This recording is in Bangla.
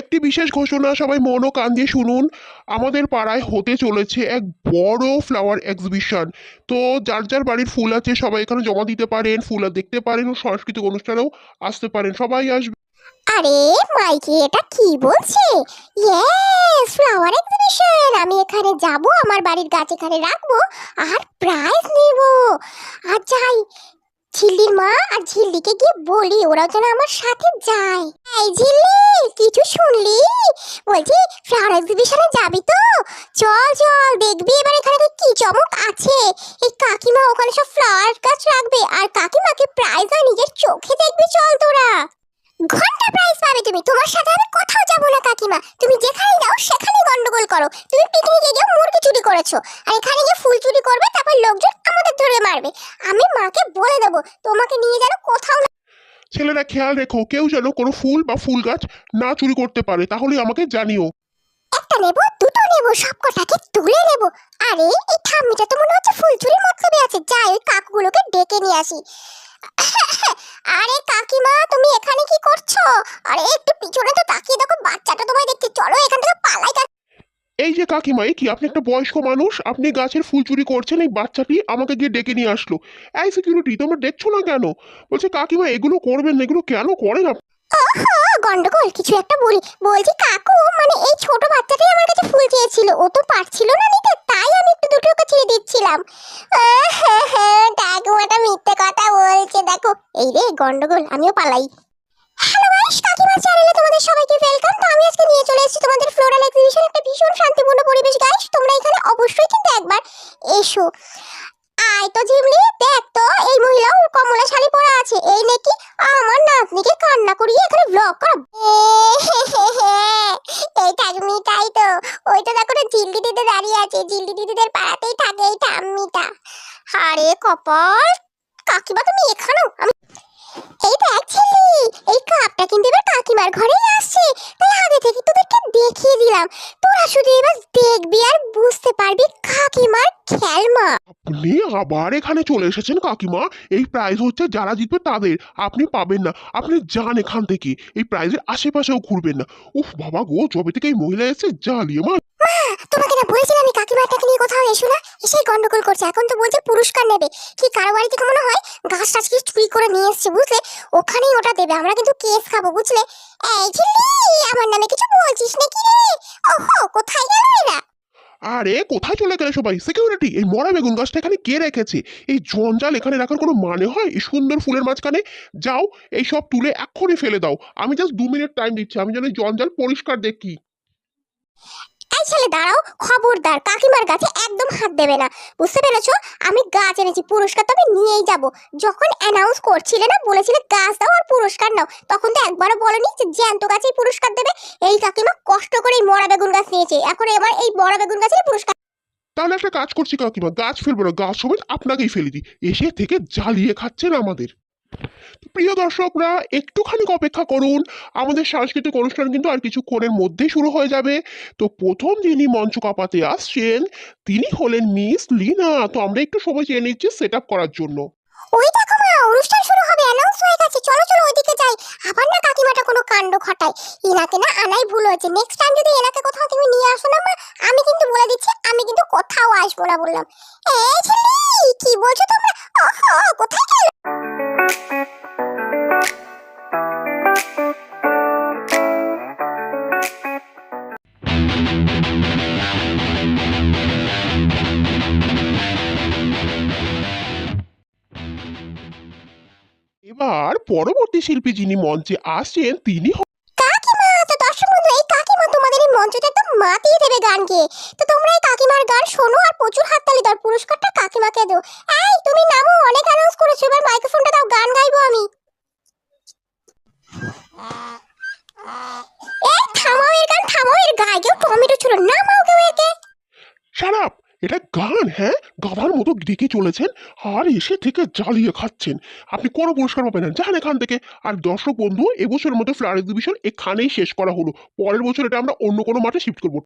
একটি বিশেষ ঘোষণা সবাই মন ও কান দিয়ে শুনুন। আমাদের পাড়ায় হতে চলেছে এক বড় ফ্লাওয়ার এক্সিবিশন তো যার যার বাড়ির ফুল আছে, সবাই এখানে জমা দিতে পারেন, ফুল দেখতে পারেন, ও সাংস্কৃতিক অনুষ্ঠানেও আসতে পারেন। সবাই আসবে। আরে, মাইকি, এটা কি বলছে? ইয়েস ফ্লাওয়ার এক্সিবিশন আমি এখানে যাব, আমার বাড়ির গাছ এখানে রাখব, আর প্রাইজ নিব। আর যাই ঝিল্লির মা আর ঝিল্লিকে গিয়ে বলি ওরা যেন আমার সাথে যায়। এই ঝিল্লি, কিছু শুনলি? বলছি, ফ্লাওয়ার এক্সিবিশনে যাবি তো? চল চল, দেখবি এবার এখানে কি চমক আছে। এই কাকিমা ওখানে সব ফ্লাওয়ার গাছ রাখবে, আর কাকিমাকে প্রাইজ আর নিজের চোখে দেখবি, চল তোরা। ঘণ্টা প্রাইজ পাবে তুমি। তোমার সাথে আমি কোথাও যাব না কাকিমা। তুমি যেখানে যাও সেখানেই গন্ডগোল করো। তুমি পিকনিকে গিয়ে মুরগি চুরি করেছ। আর এখানে গিয়ে ফুল চুরি করবে তারপর লোকজন আমাদের ধরে মারবে। আমি মাকে বলে দেবো তোমাকে নিয়ে যেন কোথাও না ছেলেরা খেয়াল রেখো কেউ যেন কোনো ফুল বা ফুল গাছ না চুরি করতে পারে। তাহলে আমাকে জানিও। একটা নেব দুটো নেব সব কটাকে তুলে নেব। আরে এই ঠাম্মিটা তো মনে হচ্ছে ফুল চুরি মতলবে আছে। যাই ওই কাকুগুলোকে ডেকে নিয়ে আসি। আরে কাকিমা তুমি এখানে কি করছ আরে একটু পিছনে তো তাকিয়ে দেখো বাচ্চাটা তোমায় দেখতে চলো এখান থেকে পালাই কাকি এই যে কাকিমা কি? আপনি একটা বয়স্ক মানুষ। আপনি গাছের ফুল চুরি করছেন এই বাচ্চাটি আমাকে গিয়ে ডেকে নিয়ে আসলো। এই সিকিউরিটি তোমরা দেখছ না কেন? বলছে কাকিমা এগুলো করবেন না এগুলো কেন করেন আপনি গন্ডগোল কিছু একটা বলি। বলছি কাকু মানে এই ছোট বাচ্চাটাই আমার কাছে ফুল চেয়েছিল। ও তো পারছিল না নিতে তাই আমি একটু দুটো ওকে ছেড়ে দিচ্ছিলাম। কাকুমাটা মিথ্যে কথা বলছে দেখো। এই রে গন্ডগোল আমিও পালাই। হ্যালো গাইস চ্যানেলে তোমাদের সবাইকে ওয়েলকাম তো আমি আজকে নিয়ে চলে এসেছি তোমাদের ফ্লোরাল এক্সিবিশন একটা ভীষণ শান্তিপূর্ণ পরিবেশ। গাইস তোমরা এখানে অবশ্যই কিন্তু একবার এসো। আয় তো ঝিমলি দেখ তো, এই মহিলাও কমলা শাড়ি পরা আছে। এই নাকি আমার নাতনিকে কান্না করিয়ে এখানে ব্লগ করা। এই ঠাকুমিটাই তো। ওই তো দেখো না দিদি দাঁড়িয়ে আছে। জিল্লি দিদিদের পাড়াতেই থাকে, এই ঠাম্মিটা। আরে কপাল, কাকিমা তুমি এখানেও? আমি এই দেখ ছিলি, এই কাপটা কিন্তু এবার কাকিমার ঘরেই আসছে। তাই আগে থেকে তোদেরকে দেখিয়ে দিলাম। তোরা শুধু এবার দেখবি আর বুঝতে পারবি কাকিমার খেলমা আপনি আবার এখানে চলে এসেছেন কাকিমা? এই প্রাইজ হচ্ছে যারা জিতবে তাদের। আপনি পাবেন না। আপনি যান এখান থেকে। এই প্রাইজের আশেপাশেও ঘুরবেন না। উফ বাবা গো, যবে থেকে এই মহিলা এসে জ্বালিয়ে মা তোমাকে না বলেছিলাম আমি নিয়ে কোথাও এসো না? এসেই গন্ডগোল করছে। এখন তো বলছে পুরস্কার নেবে। কি কারও বাড়ি থেকে মনে হয় গাছ টাছ কি চুরি করে নিয়ে এসছে, বুঝলে? ওখানেই ওটা দেবে। আমরা কিন্তু কেস খাব, বুঝলে? এই ঝিল্লি, আমার নামে কিছু বলছিস নাকি রে? ওহো, কোথায় গেল এরা? আরে, কোথায় চলে গেলে সবাই? সিকিউরিটি এই মরা বেগুন গাছটা এখানে কে রেখেছে? এই জঞ্জাল এখানে রাখার কোনো মানে হয়? এই সুন্দর ফুলের মাঝখানে? যাও, এই সব তুলে এক্ষুনি ফেলে দাও। আমি জাস্ট দু মিনিট টাইম দিচ্ছি। আমি যেন জঞ্জাল পরিষ্কার দেখি। এই ছেলে, দাঁড়াও, খবরদার, কাকিমার গাছে একদম হাত দেবে না। বুঝতে পেরেছ? আমি গাছ এনেছি পুরস্কার তো আমি নিয়েই যাব। যখন অ্যানাউন্স করছিলে না, বলেছিলে গাছ দাও আর পুরস্কার নাও, তখন তো একবারও বলেনি যে জ্যান্ত গাছেই পুরস্কার দেবে। এই কাকিমা কষ্ট করে এই মরা বেগুন গাছ নিয়েছে। এখন এবার এই মরা বেগুন গাছের পুরস্কার তাহলে একটা কাজ করছি কাকিমা, গাছ ফেলব না, গাছ সমেত আপনাকেই ফেলে দিই। এসে থেকে জ্বালিয়ে খাচ্ছেন আমাদের। প্রিয় দর্শকরা, একটুখানি অপেক্ষা করুন। আমাদের সাংস্কৃতিক অনুষ্ঠান কিন্তু আর কিছুক্ষণের মধ্যেই শুরু হয়ে যাবে। তো প্রথম যিনি মঞ্চ কাঁপাতে আসছেন, তিনি হলেন মিস লিনা। তো আমরা একটু সময় চেয়ে নিচ্ছি সেট আপ করার জন্য। ওই দেখো মা, অনুষ্ঠান শুরু হবে অ্যানাউন্স হয়ে গেছে। চলো চলো ওইদিকে যাই। আবার না কাকিমাটা কোনো কাণ্ড ঘটায়। এনাকে না আনাই ভুল হয়েছে। নেক্সট টাইম যদি এনাকে কোথাও তুমি নিয়ে আসো না মা, আমি কিন্তু বলে দিচ্ছি, আমি কিন্তু কোথাও আসব না বললাম। এই ছেলে, কি বলছো তোমরা? এবার পরবর্তী শিল্পী যিনি মঞ্চে আসছেন, তিনি এই কাকিমা তোমাদের এই মঞ্চটা মাতিয়ে দেবে তো তোমরা এই কাকিমার গান শোনো আর প্রচুর হাততালি দাও, পুরস্কারটা কাকিমাকে তুমি অনেক অ্যানাউন্স এবার মাইক্রোফোনটা দাও, গান গাইবো আমি। এই টমেটো ছিল সারাপ এটা গান হ্যাঁ? গাধার মতো ডেকে চলেছেন আর এসে থেকে জ্বালিয়ে খাচ্ছেন। আপনি কোনো পুরস্কার পাবেন না। যান এখান থেকে। আর দর্শক বন্ধু, এবছরের মতো ফ্লার এক্সিবিশন এখানেই শেষ করা হলো। পরের বছর এটা আমরা অন্য কোনো মাঠে শিফট করব।